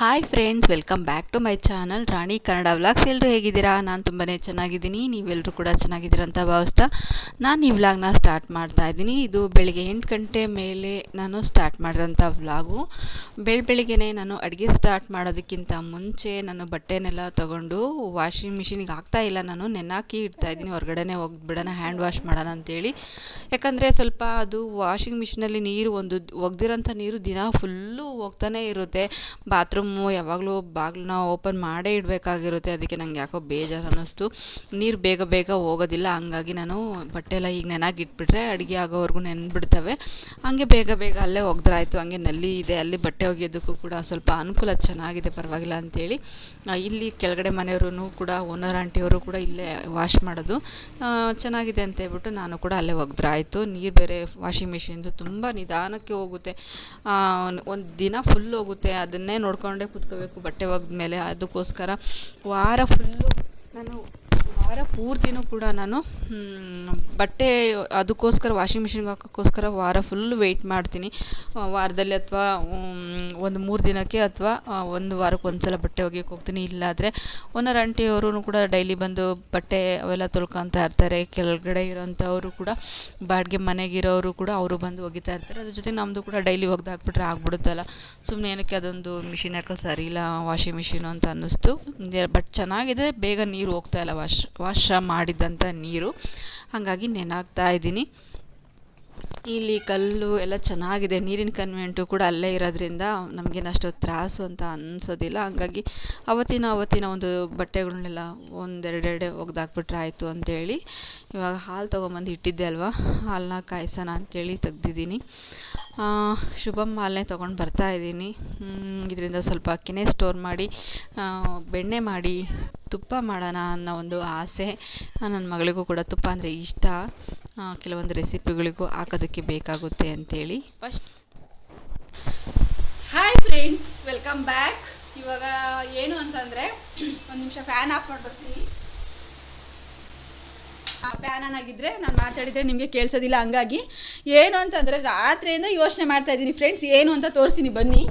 Hi friends welcome back to my channel Rani Kannada vlogs ಎಲ್ಲರೂ ಹೇಗಿದ್ದೀರಾ? ನಾನು ತುಂಬಾ ಚೆನ್ನಾಗಿದ್ದೀನಿ. ನೀವೆಲ್ಲರೂ ಕೂಡ ಚೆನ್ನಾಗಿದ್ದೀರ ಅಂತ ಭಾವಿಸ್ತಾ ನಾನು ಈ ವ್ಲಾಗ್ನ ಸ್ಟಾರ್ಟ್ ಮಾಡ್ತಾ ಇದ್ದೀನಿ. ಇದು ಬೆಳಿಗ್ಗೆ ಎಂಟು ಗಂಟೆ ಮೇಲೆ ನಾನು ಸ್ಟಾರ್ಟ್ ಮಾಡಿರೋಂಥ ವ್ಲಾಗು ಬೆಳ ಬೆಳಿಗ್ಗೆನೆ ನಾನು ಅಡುಗೆ ಸ್ಟಾರ್ಟ್ ಮಾಡೋದಕ್ಕಿಂತ ಮುಂಚೆ ನಾನು ಬಟ್ಟೆನೆಲ್ಲ ತೊಗೊಂಡು ವಾಷಿಂಗ್ ಮಿಷಿನಿಗೆ ಹಾಕ್ತಾ ಇಲ್ಲ ನಾನು. ನೆನಾಕಿ ಇಡ್ತಾ ಇದ್ದೀನಿ. ಹೊರಗಡೆನೆ ಹೋಗ್ಬಿಡೋಣ ಹ್ಯಾಂಡ್ ವಾಶ್ ಮಾಡೋಣ ಅಂತೇಳಿ. ಯಾಕಂದರೆ ಸ್ವಲ್ಪ ಅದು ವಾಷಿಂಗ್ ಮಿಷಿನಲ್ಲಿ ನೀರು ಒಂದು ಒಗ್ದಿರೋಂಥ ನೀರು ದಿನ ಫುಲ್ಲು ಹೋಗ್ತಾನೆ ಇರುತ್ತೆ. ಬಾತ್ರೂಮು ಯಾವಾಗಲೂ ಬಾಗಿಲನ್ನ ಓಪನ್ ಮಾಡೇ ಇಡಬೇಕಾಗಿರುತ್ತೆ. ಅದಕ್ಕೆ ನಂಗೆ ಯಾಕೋ ಬೇಜಾರು ಅನ್ನಿಸ್ತು. ನೀರು ಬೇಗ ಬೇಗ ಹೋಗೋದಿಲ್ಲ. ಹಂಗಾಗಿ ನಾನು ಬಟ್ಟೆ ಎಲ್ಲ ಈಗ ನೆನಾಗಿ ಇಟ್ಬಿಟ್ರೆ ಅಡುಗೆ ಆಗೋವರೆಗೂ ನೆನ್ಬಿಡ್ತವೆ. ಹಂಗೆ ಬೇಗ ಬೇಗ ಅಲ್ಲೇ ಒಗ್ದ್ರಾಯ್ತು ಹಂಗೆ ನಲ್ಲಿ ಇದೆ. ಅಲ್ಲಿ ಬಟ್ಟೆ ಒಗೆಯೋದಕ್ಕೂ ಕೂಡ ಸ್ವಲ್ಪ ಅನುಕೂಲ ಚೆನ್ನಾಗಿದೆ. ಪರವಾಗಿಲ್ಲ ಅಂಥೇಳಿ ಇಲ್ಲಿ ಕೆಳಗಡೆ ಮನೆಯವರು ಕೂಡ ಓನರ್ ಆಂಟಿಯವರು ಕೂಡ ಇಲ್ಲೇ ವಾಶ್ ಮಾಡೋದು ಚೆನ್ನಾಗಿದೆ ಅಂತ ಹೇಳ್ಬಿಟ್ಟು ನಾನು ಕೂಡ ಅಲ್ಲೇ ಒಗ್ದ್ರಾಯ್ತು. ನೀರು ಬೇರೆ ವಾಷಿಂಗ್ ಮಿಷಿನ್ದು ತುಂಬ ನಿಧಾನಕ್ಕೆ ಹೋಗುತ್ತೆ. ಒಂದು ದಿನ ಫುಲ್ ಹೋಗುತ್ತೆ. ಅದನ್ನೇ ನೋಡ್ಕೊಂಡೇ ಕೂತ್ಕೋಬೇಕು ಬಟ್ಟೆ ಒಗೆದ್ಮೇಲೆ ಅದಕ್ಕೋಸ್ಕರ ವಾರ ಫುಲ್ಲು ನಾನು ವಾರ ಪೂರ್ತಿನೂ ಕೂಡ ನಾನು ಬಟ್ಟೆ ಅದಕ್ಕೋಸ್ಕರ ವಾಷಿಂಗ್ ಮಿಷಿನ್ಗೆ ಹಾಕೋಕ್ಕೋಸ್ಕರ ವಾರ ಫುಲ್ ವೆಯ್ಟ್ ಮಾಡ್ತೀನಿ. ವಾರದಲ್ಲಿ ಅಥವಾ ಒಂದು ಮೂರು ದಿನಕ್ಕೆ ಅಥವಾ ಒಂದು ವಾರಕ್ಕೆ ಒಂದು ಸಲ ಬಟ್ಟೆ ಒಗೆಯೋಕೆ ಹೋಗ್ತೀನಿ. ಇಲ್ಲಾದರೆ ಓನರ್ ಆಂಟಿಯವರು ಕೂಡ ಡೈಲಿ ಬಂದು ಬಟ್ಟೆ ಅವೆಲ್ಲ ತೊಳ್ಕೊತಾ ಇರ್ತಾರೆ. ಕೆಳಗಡೆ ಇರೋಂಥವರು ಕೂಡ, ಬಾಡಿಗೆ ಮನೆಗಿರೋರು ಕೂಡ ಅವರು ಬಂದು ಒಗಿತಾ ಇರ್ತಾರೆ. ಅದ್ರ ಜೊತೆ ನಮ್ಮದು ಕೂಡ ಡೈಲಿ ಒಗೆದು ಹಾಕ್ಬಿಟ್ರೆ ಆಗ್ಬಿಡುತ್ತಲ್ಲ. ಸುಮ್ಮನೆ ಏನಕ್ಕೆ ಅದೊಂದು ಮಿಷಿನ್ ಹಾಕೋ ಸರಿ ಇಲ್ಲ ವಾಷಿಂಗ್ ಮಿಷಿನು ಅಂತ ಅನ್ನಿಸ್ತು. ಬಟ್ ಚೆನ್ನಾಗಿದೆ, ಬೇಗ ನೀರು ಹೋಗ್ತಾ ಇಲ್ಲ ವಾಶ್ ವಾಶ ಮಾಡಿದಂಥ ನೀರು. ಹಾಗಾಗಿ ನೆನಾಗ್ತಾ ಇದ್ದೀನಿ. ಇಲ್ಲಿ ಕಲ್ಲು ಎಲ್ಲ ಚೆನ್ನಾಗಿದೆ. ನೀರಿನ ಕನ್ವೆಂಟು ಕೂಡ ಅಲ್ಲೇ ಇರೋದ್ರಿಂದ ನಮಗೇನು ಅಷ್ಟೊಂದು ತ್ರಾಸು ಅಂತ ಅನ್ಸೋದಿಲ್ಲ. ಹಾಗಾಗಿ ಅವತ್ತಿನ ಅವತ್ತಿನ ಒಂದು ಬಟ್ಟೆಗಳನ್ನೆಲ್ಲ ಒಂದೆರಡೆರಡೆ ಒಗ್ದಾಕ್ಬಿಟ್ರೆ ಆಯಿತು ಅಂತೇಳಿ. ಇವಾಗ ಹಾಲು ತೊಗೊಂಬಂದು ಇಟ್ಟಿದ್ದೆ ಅಲ್ವಾ? ಹಾಲನ್ನ ಕಾಯಿಸೋಣ ಅಂತೇಳಿ ತೆಗ್ದಿದ್ದೀನಿ. ಶುಭಮ್ ಹಾಲನ್ನೇ ತೊಗೊಂಡು ಬರ್ತಾ ಇದ್ದೀನಿ. ಇದರಿಂದ ಸ್ವಲ್ಪ ಅಕ್ಕಿನೇ ಸ್ಟೋರ್ ಮಾಡಿ ಬೆಣ್ಣೆ ಮಾಡಿ ತುಪ್ಪ ಮಾಡೋಣ ಅನ್ನೋ ಒಂದು ಆಸೆ ನನ್ನ ಮಗಳಿಗೂ ಕೂಡ ತುಪ್ಪ ಅಂದರೆ ಇಷ್ಟ. ಕೆಲವೊಂದು ರೆಸಿಪಿಗಳಿಗೂ ಹಾಕೋದಕ್ಕೆ ಬೇಕಾಗುತ್ತೆ ಅಂತೇಳಿ. First hi friends welcome back ಇವಾಗ ಏನು ಅಂತಂದರೆ, ಒಂದು ನಿಮಿಷ ಫ್ಯಾನ್ ಆಫ್ ಮಾಡ್ಬಿಡ್ತೀನಿ ಫ್ಯಾನ್ ಆನ್ ನಾನು ಮಾತಾಡಿದರೆ ನಿಮಗೆ ಕೇಳಿಸೋದಿಲ್ಲ. ಹಂಗಾಗಿ, ಏನು ಅಂತಂದರೆ ರಾತ್ರಿಯಿಂದ ಯೋಚನೆ ಮಾಡ್ತಾ ಇದ್ದೀನಿ ಫ್ರೆಂಡ್ಸ್ ಏನು ಅಂತ ತೋರಿಸ್ತೀನಿ ಬನ್ನಿ.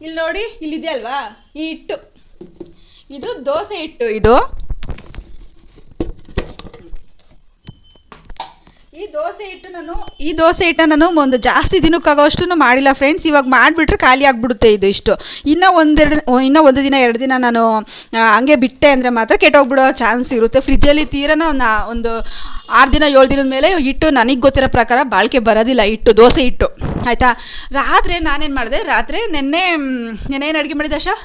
ಇಲ್ಲಿ ನೋಡಿ ಇಲ್ಲಿದೆ ಅಲ್ವಾ? ಈ ಹಿಟ್ಟು ಇದು ದೋಸೆ ಹಿಟ್ಟು ಇದು ಈ ದೋಸೆ ಹಿಟ್ಟು ನಾನು, ಈ ದೋಸೆ ಹಿಟ್ಟನ್ನು ನಾನು ಒಂದು ಜಾಸ್ತಿ ದಿನಕ್ಕಾಗೋಷ್ಟು ಮಾಡಿಲ್ಲ ಫ್ರೆಂಡ್ಸ್ ಇವಾಗ ಮಾಡಿಬಿಟ್ರೆ ಖಾಲಿ ಆಗಿಬಿಡುತ್ತೆ ಇದು ಇಷ್ಟು. ಇನ್ನೂ ಒಂದೆರಡು, ಇನ್ನೂ ಒಂದು ದಿನ, ಎರಡು ದಿನ ನಾನು ಹಂಗೆ ಬಿಟ್ಟೆ ಅಂದರೆ ಮಾತ್ರ ಕೆಟ್ಟೋಗ್ಬಿಡೋ ಚಾನ್ಸ್ ಇರುತ್ತೆ. ಫ್ರಿಜ್ಜಲ್ಲಿ ತೀರನ ಒಂದು ಆರು ದಿನ, ಏಳು ದಿನದ ಮೇಲೆ ಹಿಟ್ಟು ನನಗೆ ಗೊತ್ತಿರೋ ಪ್ರಕಾರ ಬಾಳಿಕೆ ಬರೋದಿಲ್ಲ ಹಿಟ್ಟು, ದೋಸೆ ಹಿಟ್ಟು. ಆಯಿತಾ? ರಾತ್ರಿ ನಾನೇನು ಮಾಡಿದೆ? ರಾತ್ರಿ ನಿನ್ನೆ ನೆನ್ನೆ ಏನು ಅಡುಗೆ ಮಾಡಿದೆ ಆಶಾ?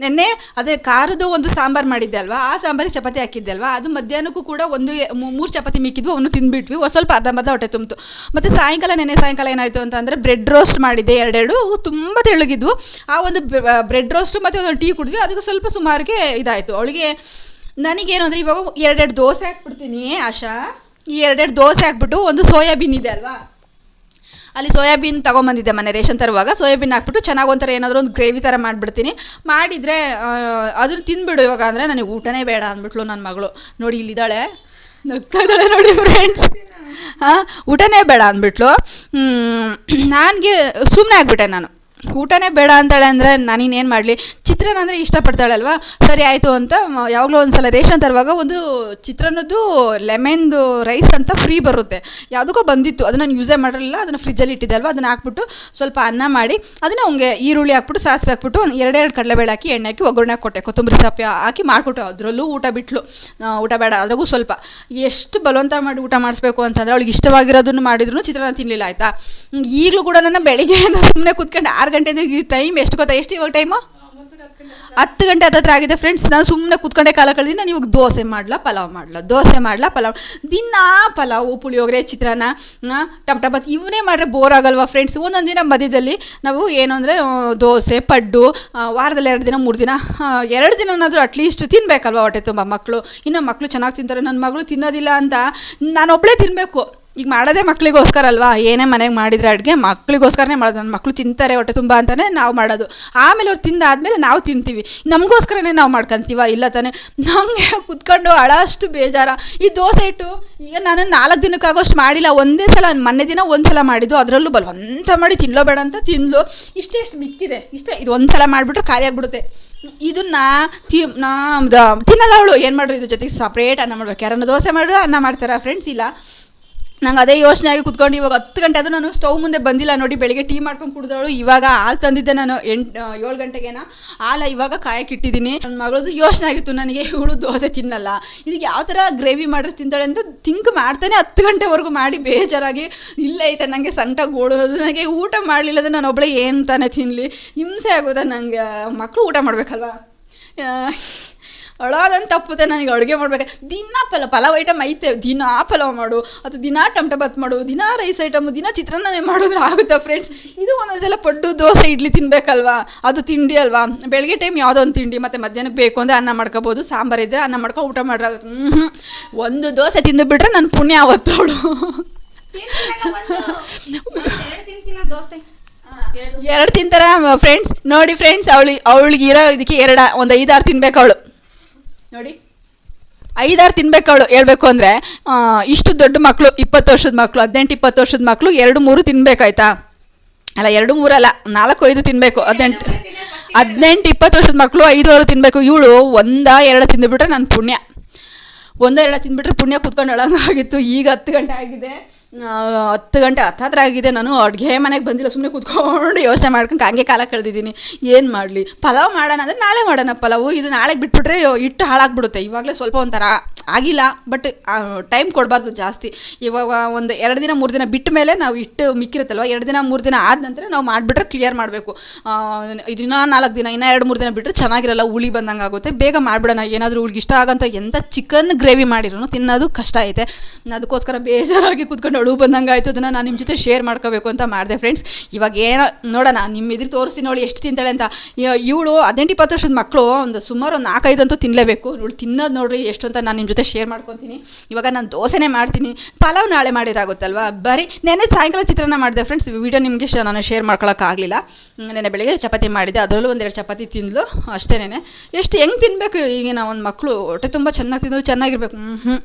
ನೆನ್ನೆ ಅದೇ ಖಾರದ್ದು ಒಂದು ಸಾಂಬಾರು ಮಾಡಿದ್ದೆ ಅಲ್ವಾ? ಆ ಸಾಂಬಾರಿಗೆ ಚಪಾತಿ ಹಾಕಿದ್ದೆ ಅಲ್ವಾ? ಅದು ಮಧ್ಯಾಹ್ನಕ್ಕೂ ಕೂಡ ಒಂದು ಮೂರು ಚಪಾತಿ ಮಿಕ್ಕಿದ್ವು ಅವನು ತಿಂದುಬಿಟ್ವಿ. ಒಂದು ಸ್ವಲ್ಪ ಅರ್ಧಂಬರ್ಧ ಹೊಟ್ಟೆ ತುಂಬಿತು. ಮತ್ತು ಸಾಯಂಕಾಲ, ನೆನ್ನೆ ಸಾಯಂಕಾಲ ಏನಾಯಿತು ಅಂತಂದರೆ ಬ್ರೆಡ್ ರೋಸ್ಟ್ ಮಾಡಿದ್ದೆ ಎರಡೆರಡು. ತುಂಬ ತೆಳುಗಿದ್ವು. ಆ ಒಂದು ಬ್ರೆಡ್ ರೋಸ್ಟ್ ಮತ್ತು ಒಂದು ಟೀ ಕುಡಿದ್ವಿ. ಅದಕ್ಕೆ ಸ್ವಲ್ಪ ಸುಮಾರಿಗೆ ಇದಾಯಿತು. ಅವಳಿಗೆ ನನಗೇನು ಅಂದರೆ ಇವಾಗ ಎರಡೆರಡು ದೋಸೆ ಹಾಕ್ಬಿಡ್ತೀನಿ ಆಶಾ. ಈ ಎರಡೆರಡು ದೋಸೆ ಹಾಕ್ಬಿಟ್ಟು ಒಂದು ಸೋಯಾಬೀನ್ ಇದೆ ಅಲ್ವಾ? ಅಲ್ಲಿ ಸೋಯಾಬೀನ್ ತೊಗೊಂಬಂದಿದ್ದೆ ಮನೆ ರೇಷನ್ ತರುವಾಗ. ಸೋಯಾಬೀನ್ ಹಾಕ್ಬಿಟ್ಟು ಚೆನ್ನಾಗಿ ಒಂಥರ ಏನಾದರೂ ಒಂದು ಗ್ರೇವಿ ಥರ ಮಾಡಿಬಿಡ್ತೀನಿ. ಮಾಡಿದರೆ ಅದನ್ನು ತಿಂದುಬಿಡು ಇವಾಗ ಅಂದರೆ ನನಗೆ ಊಟನೇ ಬೇಡ ಅಂದ್ಬಿಟ್ಲು ನನ್ನ ಮಗಳು. ನೋಡಿ ಇಲ್ಲಿದ್ದಾಳೆ. ನಗ್ತಾಯಿದ್ದಾಳೆ ನೋಡಿ ಫ್ರೆಂಡ್ಸ್ ಹಾಂ ಊಟನೇ ಬೇಡ ಅಂದ್ಬಿಟ್ಲು. ನನಗೆ ಸುಮ್ಮನೆ ಆಗ್ಬಿಟ್ಟೆ ನಾನು. ಊಟನೇ ಬೇಡ ಅಂತಾಳೆ ಅಂದರೆ ನಾನಿನ್ನೇನು ಮಾಡಲಿ? ಚಿತ್ರಾನ್ನ ಅಂದರೆ ಇಷ್ಟಪಡ್ತಾಳಲ್ವಾ? ಸರಿ, ಆಯಿತು ಅಂತ ಯಾವಾಗಲೂ ಒಂದು ಸಲ ರೇಷನ್ ತರುವಾಗ ಒಂದು ಚಿತ್ರಾನ್ನದ್ದು ಲೆಮನ್ದು ರೈಸ್ ಅಂತ ಫ್ರೀ ಬರುತ್ತೆ. ಯಾವುದಕ್ಕೂ ಬಂದಿತ್ತು. ಅದನ್ನು ನಾನು ಯೂಸೇ ಮಾಡಿರಲಿಲ್ಲ. ಅದನ್ನು ಫ್ರಿಜ್ಜಲ್ಲಿ ಇಟ್ಟಿದ್ದೆ ಅಲ್ವಾ? ಅದನ್ನು ಹಾಕ್ಬಿಟ್ಟು ಸ್ವಲ್ಪ ಅನ್ನ ಮಾಡಿ, ಅದನ್ನು ಅವ್ಗೆ ಈರುಳ್ಳಿ ಹಾಕ್ಬಿಟ್ಟು, ಸಾಸಿವೆ ಹಾಕ್ಬಿಟ್ಟು ಒಂದು ಎರಡೆರಡು ಕಡಲೆಬೇಳೆ ಹಾಕಿ, ಎಣ್ಣೆ ಹಾಕಿ, ಒಗ್ಗರಣೆ ಕೊಟ್ಟೆ ಕೊತ್ತಂಬರಿ ಸೊಪ್ಪು ಹಾಕಿ ಮಾಡಿಕೊಟ್ಟು ಅದರಲ್ಲೂ ಊಟ ಬಿಟ್ಲು. ಊಟ ಬೇಡ. ಅದ್ರಾಗೂ ಸ್ವಲ್ಪ. ಎಷ್ಟು ಬಲವಂತ ಮಾಡಿ ಊಟ ಮಾಡಿಸ್ಬೇಕು ಅಂತಂದರೆ ಅವಳಿಗೆ ಇಷ್ಟವಾಗಿರೋದನ್ನು ಮಾಡಿದ್ರು, ಚಿತ್ರಾನ್ನ ತಿನ್ನಲಿಲ್ಲ ಆಯಿತಾ? ಈಗಲೂ ಕೂಡ ನನ್ನ ಬೆಳಿಗ್ಗೆ ಸುಮ್ಮನೆ ಕೂತ್ಕೊಂಡು ಆರು ಗಂಟೆಯಿಂದ ಟೈಮ್ ಎಷ್ಟು ಗೊತ್ತಾ? ಎಷ್ಟು ಇವಾಗ ಟೈಮು ಹತ್ತು ಗಂಟೆ ಹತ್ತತ್ರ ಆಗಿದೆ ಫ್ರೆಂಡ್ಸ್ ನಾನು ಸುಮ್ಮನೆ ಕೂತ್ಕೊಂಡೆ ಕಾಲ ನಾನು ಇವಾಗ ದೋಸೆ ಮಾಡ್ಲಾ, ಪಲಾವ್ ಮಾಡಲ? ದೋಸೆ ಮಾಡಲ, ಪಲಾವ್ ದಿನ ಪಲಾವು, ಪುಳಿಯೋಗರೆ, ಚಿತ್ರಾನ್ನ ಟಮ್ ಇವನೇ ಮಾಡಿದ್ರೆ ಬೋರ್ ಆಗಲ್ವಾ ಫ್ರೆಂಡ್ಸ್ ಒಂದೊಂದು ದಿನ ಮಧ್ಯದಲ್ಲಿ ನಾವು ಏನು ಅಂದರೆ ದೋಸೆ, ಪಡ್ಡು ವಾರದಲ್ಲಿ ಎರಡು ದಿನ, ಮೂರು ದಿನ ಎರಡು ದಿನನಾದರೂ ಅಟ್ಲೀಸ್ಟ್ ತಿನ್ನಬೇಕಲ್ವ ಹೊಟ್ಟೆ ತುಂಬ ಮಕ್ಕಳು ಇನ್ನು ಮಕ್ಕಳು ಚೆನ್ನಾಗಿ ತಿಂತಾರೆ ನನ್ನ ಮಗಳು ತಿನ್ನೋದಿಲ್ಲ ಅಂತ ನಾನೊಬ್ಬಳೇ ತಿನ್ನಬೇಕು ಈಗ ಮಾಡೋದೇ ಮಕ್ಕಳಿಗೋಸ್ಕರ ಅಲ್ವಾ? ಏನೇ ಮನೆಗೆ ಮಾಡಿದರೆ ಅಡುಗೆ ಮಕ್ಕಳಿಗೋಸ್ಕರನೇ ಮಾಡೋದು. ನನ್ನ ಮಕ್ಕಳು ತಿಂತಾರೆ ಹೊಟ್ಟೆ ತುಂಬ ಅಂತಲೇ ನಾವು ಮಾಡೋದು. ಆಮೇಲೆ ಅವ್ರು ತಿಂದಾದಮೇಲೆ ನಾವು ತಿಂತೀವಿ. ನಮಗೋಸ್ಕರನೇ ನಾವು ಮಾಡ್ಕೊಂತೀವ? ಇಲ್ಲ ತಾನೆ. ನಮಗೆ ಕುತ್ಕೊಂಡು ಅಳಷ್ಟು ಬೇಜಾರ. ಈ ದೋಸೆ ಇಟ್ಟು ಈಗ ನಾನು ನಾಲ್ಕು ದಿನಕ್ಕಾಗೋಷ್ಟು ಮಾಡಿಲ್ಲ. ಒಂದೇ ಸಲ, ಮೊನ್ನೆ ದಿನ ಒಂದು ಸಲ ಮಾಡಿದ್ದು. ಅದರಲ್ಲೂ ಬಲವಂತ ಮಾಡಿ ತಿನ್ಲೋ ಬೇಡ ಅಂತ ತಿನ್ಲು. ಇಷ್ಟೇ ಇಷ್ಟು ಮಿಕ್ಕಿದೆ ಇಷ್ಟೇ, ಇದು ಒಂದು ಸಲ ಮಾಡಿಬಿಟ್ರೆ ಖಾಲಿ ಆಗಿಬಿಡುತ್ತೆ. ಇದನ್ನ ತಿ ನಾ ತಿನ್ನಲ್ಲ ಅವಳು. ಏನು ಮಾಡ್ರಿ ಇದ್ರ ಜೊತೆಗೆ ಸಪ್ರೇಟ್ ಅನ್ನ ಮಾಡ್ಬೇಕು. ಯಾರನ್ನ ದೋಸೆ ಮಾಡಿದ್ರು ಅನ್ನ ಮಾಡ್ತಾರಾ ಫ್ರೆಂಡ್ಸ್ ಇಲ್ಲ. ನಂಗೆ ಅದೇ ಯೋಚನೆ ಆಗಿ ಕುತ್ಕೊಂಡು ಇವಾಗ ಹತ್ತು ಗಂಟೆ ಅದು ನಾನು ಸ್ಟವ್ ಮುಂದೆ ಬಂದಿಲ್ಲ. ನೋಡಿ ಬೆಳಿಗ್ಗೆ ಟೀ ಮಾಡ್ಕೊಂಡು ಕುಡಿದವಳು. ಇವಾಗ ಹಾಲು ತಂದಿದ್ದೆ ನಾನು ಎಂಟು ಏಳು ಗಂಟೆಗೇನ. ಹಾಲ ಇವಾಗ ಕಾಯಕ್ಕಿಟ್ಟಿದ್ದೀನಿ ನನ್ನ ಮಗಳದು ಯೋಚನೆ ಆಗಿತ್ತು. ನನಗೆ ಇವಳು ದೋಸೆ ತಿನ್ನಲ್ಲ. ಇದಕ್ಕೆ ಯಾವ ಥರ ಗ್ರೇವಿ ಮಾಡಿದ್ರೆ ತಿಂತಾಳೆ ಅಂತ ಥಿಂಕ್ ಮಾಡ್ತಾನೆ ಹತ್ತು ಗಂಟೆವರೆಗೂ ಮಾಡಿ ಬೇಜಾರಾಗಿ, ಇಲ್ಲ ಐತೆ ನನಗೆ ಸಂಕಟ ಗೋಳೋದು ನನಗೆ ಊಟ ಮಾಡಲಿಲ್ಲ ಅಂದರೆ ನಾನು ಒಬ್ಬಳೆ ಏನು ತಾನೇ ತಿನ್ನಲಿ ಹಿಂಸೆ ಆಗೋದ ನನಗೆ ಮಕ್ಕಳು ಊಟ ಮಾಡಬೇಕಲ್ವಾ? ಅಳೋದಂತ ತಪ್ಪುತ್ತೆ, ನನಗೆ ಅಡುಗೆ ಮಾಡ್ಬೇಕು. ದಿನ ಪಲ, ಪಲಾವ್ ಐಟಮ್ ಐತೆ. ದಿನ ಪಲಾವ್ ಮಾಡು, ಅಥವಾ ದಿನ ಟಮಟ ಭಾತ್ ಮಾಡು, ದಿನ ರೈಸ್ ಐಟಮು ದಿನ ಚಿತ್ರಾನ್ನನೇ ಮಾಡಿದ್ರೆ ಆಗುತ್ತಾ ಫ್ರೆಂಡ್ಸ್ ಇದು ಒಂದೊಂದ್ಸಲ ಪಡ್ಡು ದೋಸೆ, ಇಡ್ಲಿ ತಿನ್ಬೇಕಲ್ವಾ? ಅದು ತಿಂಡಿ ಅಲ್ವಾ? ಬೆಳಗ್ಗೆ ಟೈಮ್ ಯಾವುದೋ ಒಂದು ತಿಂಡಿ, ಮತ್ತು ಮಧ್ಯಾಹ್ನಕ್ಕೆ ಬೇಕು ಅಂದರೆ ಅನ್ನ ಮಾಡ್ಕೋಬೋದು. ಸಾಂಬಾರ್ ಇದ್ರೆ ಅನ್ನ ಮಾಡ್ಕೊ, ಊಟ ಮಾಡ್ರ ಒಂದು ದೋಸೆ ತಿಂದು ಬಿಟ್ರೆ ನನ್ನ ಪುಣ್ಯ ದೋಸೆ ಎರಡು ತಿಂತಾರ ಫ್ರೆಂಡ್ಸ್ ನೋಡಿ ಫ್ರೆಂಡ್ಸ್ ಅವಳಿ, ಅವಳಿಗೆ ಇರೋ ಇದಕ್ಕೆ ಎರಡು, ಒಂದು ಐದಾರು ತಿನ್ಬೇಕು ಅವಳು. ನೋಡಿ. ಐದಾರು ತಿನ್ಬೇಕು ಅವಳು ಹೇಳ್ಬೇಕು ಅಂದರೆ ಇಷ್ಟು ದೊಡ್ಡ ಮಕ್ಕಳು ಇಪ್ಪತ್ತು ವರ್ಷದ ಮಕ್ಕಳು ಹದಿನೆಂಟು, ಇಪ್ಪತ್ತು ವರ್ಷದ ಮಕ್ಕಳು ಎರಡು, ಮೂರು ತಿನ್ಬೇಕಾಯ್ತಾ? ಅಲ್ಲ, ಎರಡು ಮೂರಲ್ಲ ನಾಲ್ಕು, ಐದು ತಿನ್ನಬೇಕು ಹದಿನೆಂಟು ಹದಿನೆಂಟು, ಇಪ್ಪತ್ತು ವರ್ಷದ ಮಕ್ಕಳು ಐದು ಆರು ತಿನ್ನಬೇಕು ಇವಳು ಒಂದ, ಎರಡು ತಿಂದುಬಿಟ್ರೆ ನನ್ನ ಪುಣ್ಯ. ಒಂದ, ಎರಡು ತಿಂದ್ಬಿಟ್ರೆ ಪುಣ್ಯ ಕೂತ್ಕೊಂಡು ಆಗಿತ್ತು. ಈಗ ಹತ್ತು ಗಂಟೆ ಆಗಿದೆ. ಹತ್ತು ಗಂಟೆ ಹತ್ತತ್ರ ಆಗಿದೆ. ನಾನು ಅಡುಗೆ ಮನೆಗೆ ಬಂದಿಲ್ಲ. ಸುಮ್ಮನೆ ಕೂತ್ಕೊಂಡು ಯೋಚನೆ ಮಾಡ್ಕೊಂಡು ಹಂಗೆ ಕಾಲ ಕಳೆದಿದ್ದೀನಿ. ಏನು ಮಾಡಲಿ? ಪಲಾವ್ ಮಾಡೋಣ ಅಂದರೆ ನಾಳೆ ಮಾಡೋಣ ಪಲಾವು. ಇದು ನಾಳೆಗೆ ಬಿಟ್ಬಿಟ್ರೆ ಹಿಟ್ಟು ಹಾಳಾಗ್ಬಿಡುತ್ತೆ. ಇವಾಗಲೇ ಸ್ವಲ್ಪ ಒಂಥರ ಆಗಿಲ್ಲ. ಬಟ್ ಟೈಮ್ ಕೊಡಬಾರ್ದು ಜಾಸ್ತಿ. ಇವಾಗ ಒಂದು ಎರಡು ದಿನ, ಮೂರು ದಿನ ಬಿಟ್ಟ ಮೇಲೆ ನಾವು ಹಿಟ್ಟು ಮಿಕ್ಕಿರುತ್ತಲ್ವ? ಎರಡು ದಿನ, ಮೂರು ದಿನ ಆದ ನಂತರ ನಾವು ಮಾಡಿಬಿಟ್ರೆ ಕ್ಲಿಯರ್ ಮಾಡಬೇಕು. ದಿನ ನಾಲ್ಕು ದಿನ, ಇನ್ನೂ ಎರಡು, ಮೂರು ದಿನ ಬಿಟ್ಟರೆ ಚೆನ್ನಾಗಿರಲ್ಲ. ಹುಳಿ ಬಂದಂಗೆ ಆಗುತ್ತೆ. ಬೇಗ ಮಾಡಿಬಿಡೋಣ. ಏನಾದರೂ ಹುಳಿಗೆ ಇಷ್ಟ ಆಗಂತ ಎಂಥ ಚಿಕನ್ ಗ್ರೇವಿ ಮಾಡಿರೋನು ತಿನ್ನೋದು ಕಷ್ಟ ಐತೆ. ಅದಕ್ಕೋಸ್ಕರ ಬೇಜಾರಾಗಿ ಕೂತ್ಕೊಂಡು ಅಳು ಬಂದಂಗೆ ಆಯಿತು ಅದನ್ನು ನಾನು ನಿಮ್ಮ ಜೊತೆ ಶೇರ್ ಮಾಡ್ಕೋಬೇಕು ಅಂತ ಮಾಡಿದೆ ಫ್ರೆಂಡ್ಸ್ ಇವಾಗ ಏನೋ, ನೋಡೋಣ ನಿಮ್ಮ ಎದುರು ತೋರಿಸಿ ನೋಡಿ ಎಷ್ಟು ತಿಂತಾಳೆ ಅಂತ. ಇವಳು ಹದಿನೆಂಟು, ಇಪ್ಪತ್ತು ವರ್ಷದ ಮಕ್ಕಳು ಒಂದು ಸುಮಾರು ಒಂದು ನಾಲ್ಕೈದು ಅಂತೂ ತಿನ್ನಲೇಬೇಕು ಇವಳು ತಿನ್ನೋದು ನೋಡ್ರಿ ಎಷ್ಟು ಅಂತ ನಾನು ನಿಮ್ಮ ಜೊತೆ ಶೇರ್ ಮಾಡ್ಕೊತೀನಿ. ಇವಾಗ ನಾನು ದೋಸೆನೇ ಮಾಡ್ತೀನಿ. ಪಲಾವ್ ನಾಳೆ ಮಾಡಿರಾಗುತ್ತಲ್ವಾ? ಬರಿ ನೆನೆ ಸಾಯಂಕಾಲ ಚಿತ್ರಾನ್ನ ಮಾಡಿದೆ ಫ್ರೆಂಡ್ಸ್ ವಿಡಿಯೋ ನಿಮಗೆ ನಾನು ಶೇರ್ ಮಾಡ್ಕೊಳಕ್ಕಾಗಲಿಲ್ಲ ನೆನೆ ಬೆಳಗ್ಗೆ ಚಪಾತಿ ಮಾಡಿದೆ ಅದರಲ್ಲೂ ಒಂದೆರಡು ಚಪಾತಿ ತಿಂದ್ಲು. ಅಷ್ಟೇನೆ ಎಷ್ಟು ಹೆಂಗೆ ತಿನ್ನಬೇಕು ಈಗಿನ ಒಂದು ಮಕ್ಕಳು ಹೊಟ್ಟೆ ತುಂಬ ಚೆನ್ನಾಗಿ ತಿಂದು ಚೆನ್ನಾಗಿರ್ಬೇಕು. ಹ್ಞೂ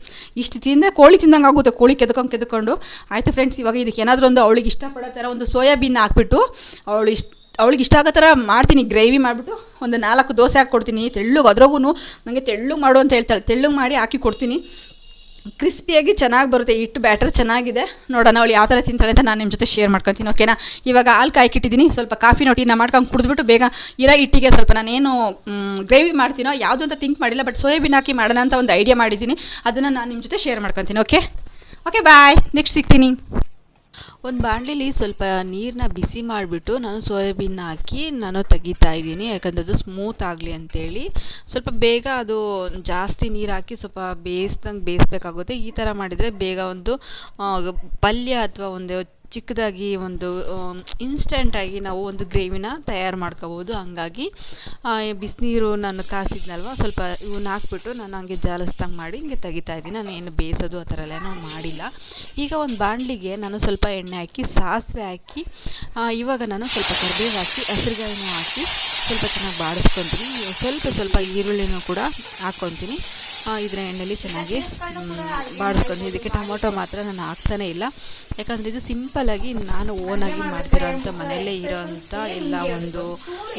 ಇಷ್ಟು ತಿಂದೆ ಕೋಳಿ ತಿಂದಂಗೆ ಆಗುತ್ತೆ. ಕೋಳಿ ಕೆದ್ಕೊಂಡು ಕೆದ್ಕೊಂಡು. ಆಯಿತು ಫ್ರೆಂಡ್ಸ್ ಇವಾಗ ಇದಕ್ಕೆ ಏನಾದರೂ ಒಂದು ಅವಳಿಗೆ ಇಷ್ಟಪಡೋ ಥರ ಒಂದು ಸೋಯಾಬೀನ್ ಹಾಕ್ಬಿಟ್ಟು ಅವಳು ಇಷ್ಟ, ಅವಳಿಗೆ ಇಷ್ಟ ಆಗೋ ಥರ ಮಾಡ್ತೀನಿ ಗ್ರೇವಿ ಮಾಡಿಬಿಟ್ಟು ಒಂದು ನಾಲ್ಕು ದೋಸೆ ಹಾಕ್ಕೊಡ್ತೀನಿ, ತೆಳ್ಳಗೆ ಅದ್ರಾಗೂ ನನಗೆ ತೆಳ್ಳಗೆ ಮಾಡು ಅಂತ ಹೇಳ್ತಾಳೆ. ತೆಳ್ಳಗೆ ಮಾಡಿ ಹಾಕಿ ಕೊಡ್ತೀನಿ. ಕ್ರಿಸ್ಪಿಯಾಗಿ ಚೆನ್ನಾಗಿ ಬರುತ್ತೆ, ಹಿಟ್ಟು ಬ್ಯಾಟರ್ ಚೆನ್ನಾಗಿದೆ. ನೋಡೋಣ ಅವಳು ಯಾವ ಥರ ತಿಂತಾಳೆ ಅಂತ ನಾನು ನಿಮ್ಮ ಜೊತೆ ಶೇರ್ ಮಾಡ್ಕೊತೀನಿ ಓಕೆನಾ ಇವಾಗ ಹಾಲು ಕಾಯ್ಕಿಟ್ಟಿದ್ದೀನಿ ಸ್ವಲ್ಪ ಕಾಫಿ ನೋಟಿನ ಮಾಡ್ಕೊಂಡು ಕುಡಿದ್ಬಿಟ್ಟು ಬೇಗ ಇರೋ ಹಿಟ್ಟಿಗೆ ಸ್ವಲ್ಪ ನಾನೇನು ಗ್ರೇವಿ ಮಾಡ್ತೀನೋ, ಯಾವುದು ಅಂತ ಥಿಂಕ್ ಮಾಡಿಲ್ಲ ಬಟ್ ಸೋಯಾಬೀನ್ ಹಾಕಿ ಮಾಡೋಣ ಅಂತ ಒಂದು ಐಡಿಯಾ ಮಾಡಿದ್ದೀನಿ ಅದನ್ನು ನಾನು ನಿಮ್ಮ ಜೊತೆ ಶೇರ್ ಮಾಡ್ಕೊತೀನಿ ಓಕೆ ಓಕೆ ಬಾಯ್ ನೆಕ್ಸ್ಟ್ ಸಿಗ್ತೀನಿ ಒಂದು ಬಾಣಲಿಲಿ ಸ್ವಲ್ಪ ನೀರನ್ನ ಬಿಸಿ ಮಾಡಿಬಿಟ್ಟು ನಾನು ಸೋಯಾಬೀನ್ ಹಾಕಿ ನಾನು ತೆಗಿತಾ ಇದ್ದೀನಿ. ಯಾಕಂದರೆ ಅದು ಸ್ಮೂತ್ ಆಗಲಿ ಅಂತೇಳಿ. ಸ್ವಲ್ಪ ಬೇಗ ಅದು ಜಾಸ್ತಿ ನೀರು ಹಾಕಿ ಸ್ವಲ್ಪ ಬೇಯಿಸ್ದಂಗೆ ಬೇಯಿಸ್ಬೇಕಾಗುತ್ತೆ. ಈ ಥರ ಮಾಡಿದರೆ ಬೇಗ ಒಂದು ಪಲ್ಯ ಅಥವಾ ಒಂದು ಚಿಕ್ಕದಾಗಿ ಒಂದು ಇನ್ಸ್ಟೆಂಟಾಗಿ ನಾವು ಒಂದು ಗ್ರೇವಿನ ತಯಾರು ಮಾಡ್ಕೋಬೋದು ಹಂಗಾಗಿ ಬಿಸಿನೀರು ನಾನು ಕಾಸಿದ್ನಲ್ವ? ಸ್ವಲ್ಪ ಇವನ್ನ ಹಾಕ್ಬಿಟ್ಟು ನಾನು ಹಂಗೆ ಜಾಲಿಸ್ದಂಗೆ ಮಾಡಿ ಹಿಂಗೆ ತೆಗಿತಾ ಇದ್ದೀನಿ. ನಾನು ಏನು ಬೇಯಿಸೋದು ಆ ಥರ ಎಲ್ಲ ಏನೂ ಮಾಡಿಲ್ಲ. ಈಗ ಒಂದು ಬಾಣಲಿಗೆ ನಾನು ಸ್ವಲ್ಪ ಎಣ್ಣೆ ಹಾಕಿ, ಸಾಸಿವೆ ಹಾಕಿ ಇವಾಗ ನಾನು ಸ್ವಲ್ಪ ಕರಿಬೇವು ಹಾಕಿ ಹಸಿರುಗಾಯಿನೂ ಹಾಕಿ ಸ್ವಲ್ಪ ಚೆನ್ನಾಗಿ ಬಾಡಿಸ್ಕೊತೀನಿ ಸ್ವಲ್ಪ ಸ್ವಲ್ಪ ಈರುಳ್ಳಿನೂ ಕೂಡ ಹಾಕ್ಕೊತೀನಿ. ಇದನ್ನ ಎಣ್ಣೆಯಲ್ಲಿ ಚೆನ್ನಾಗಿ ಬಾಡಿಸ್ಕೊಂಡು ಇದಕ್ಕೆ ಟೊಮೊಟೊ ಮಾತ್ರ ನಾನು ಹಾಕ್ತಾನೇ ಇಲ್ಲ. ಯಾಕಂದರೆ ಇದು ಸಿಂಪಲ್ಲಾಗಿ ನಾನು ಓನಾಗಿ ಮಾಡ್ತಿರೋವಂಥ ಮನೆಯಲ್ಲೇ ಇರೋವಂಥ ಎಲ್ಲ ಒಂದು